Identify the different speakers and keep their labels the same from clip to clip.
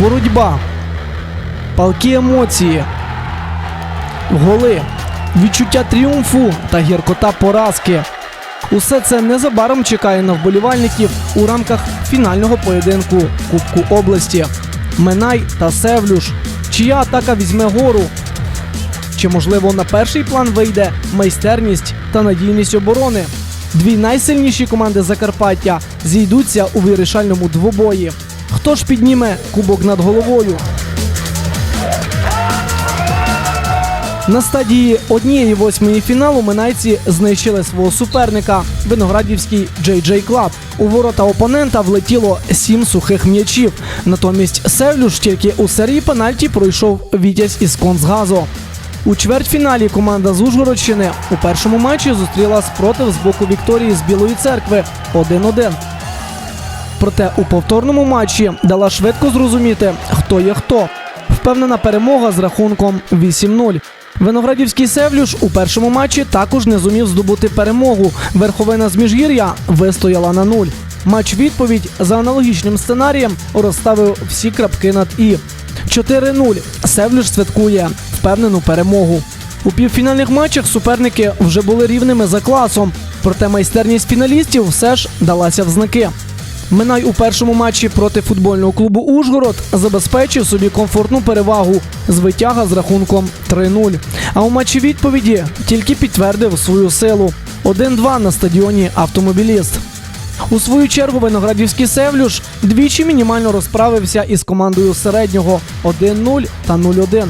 Speaker 1: боротьба, палкі емоції, голи, відчуття тріумфу та гіркота поразки. Усе це незабаром чекає на вболівальників у рамках фінального поєдинку Кубку області. Минай та Севлюш. Чия атака візьме гору? Чи можливо на перший план вийде майстерність та надійність оборони? Дві найсильніші команди Закарпаття зійдуться у вирішальному двобої. Хто ж підніме кубок над головою? На стадії однієї восьмої фіналу минайці знищили свого суперника Виноградівський Джей Клаб. У ворота опонента влетіло сім сухих м'ячів. Натомість Севлюш тільки у серії пенальті пройшов Вітязь із Концгазу. У чвертьфіналі команда з Ужгородщини у першому матчі зустріла спротив з боку Вікторії з Білої церкви 1-1. Проте у повторному матчі дала швидко зрозуміти, хто є хто. Впевнена перемога з рахунком 8-0. Виноградівський Севлюш у першому матчі також не зумів здобути перемогу. Верховина з Міжгір'я вистояла на нуль. Матч відповідь за аналогічним сценарієм розставив всі крапки над і. 4-0. Севлюш святкує впевнену перемогу. У півфінальних матчах суперники вже були рівними за класом, проте майстерність фіналістів все ж далася в знаки. Минай у першому матчі проти футбольного клубу Ужгород забезпечив собі комфортну перевагу з витяга з рахунком 3-0. А у матчі відповіді тільки підтвердив свою силу 1-2 на стадіоні Автомобіліст. У свою чергу виноградівський Севлюш двічі мінімально розправився із командою середнього 1-0 та 0-1.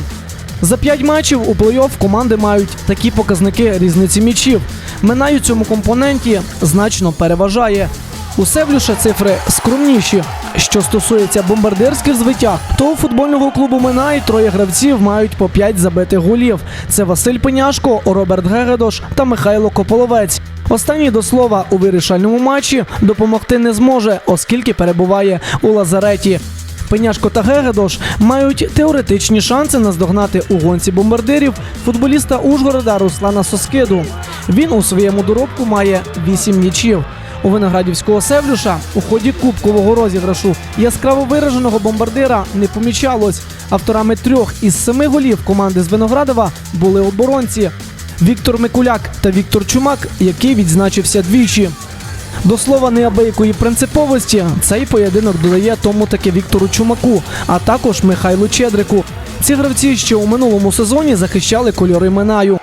Speaker 1: За п'ять матчів у плей-офф команди мають такі показники різниці м'ячів. Минай у цьому компоненті значно переважає. У Севлюша цифри скромніші. Що стосується бомбардирських звитяг, то у футбольного клубу Минай троє гравців мають по 5 забитих голів. Це Василь Пеняшко, Роберт Гегедош та Михайло Кополовець. Останній до слова у вирішальному матчі допомогти не зможе, оскільки перебуває у лазареті. Пеняшко та Гегедош мають теоретичні шанси наздогнати у гонці бомбардирів футболіста Ужгорода Руслана Соскиду. Він у своєму доробку має 8 м'ячів. У виноградівського Севлюша у ході кубкового розіграшу яскраво вираженого бомбардира не помічалось. Авторами трьох із семи голів команди з Виноградова були оборонці Віктор Микуляк та Віктор Чумак, який відзначився двічі. До слова неабиякої принциповості цей поєдинок додає тому таки Віктору Чумаку, а також Михайлу Чедрику. Ці гравці ще у минулому сезоні захищали кольори Минаю.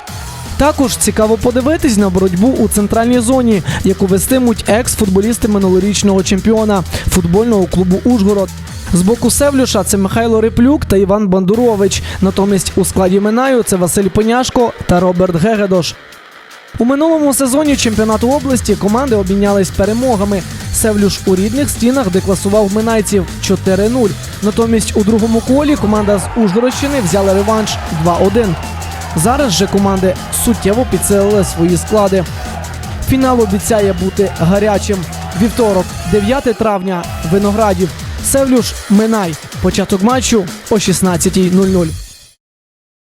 Speaker 1: Також цікаво подивитись на боротьбу у центральній зоні, яку вестимуть екс-футболісти минулорічного чемпіона футбольного клубу Ужгород. З боку Севлюша це Михайло Реплюк та Іван Бандурович. Натомість у складі Минаю це Василь Поняшко та Роберт Гегедош. У минулому сезоні чемпіонату області команди обмінялись перемогами. Севлюш у рідних стінах декласував минайців 4-0. Натомість у другому колі команда з Ужгородщини взяла реванш 2-1. Зараз же команди суттєво підсилили свої склади. Фінал обіцяє бути гарячим. Вівторок, 9 травня, Виноградів. Севлюш Минай. Початок матчу о 16.00.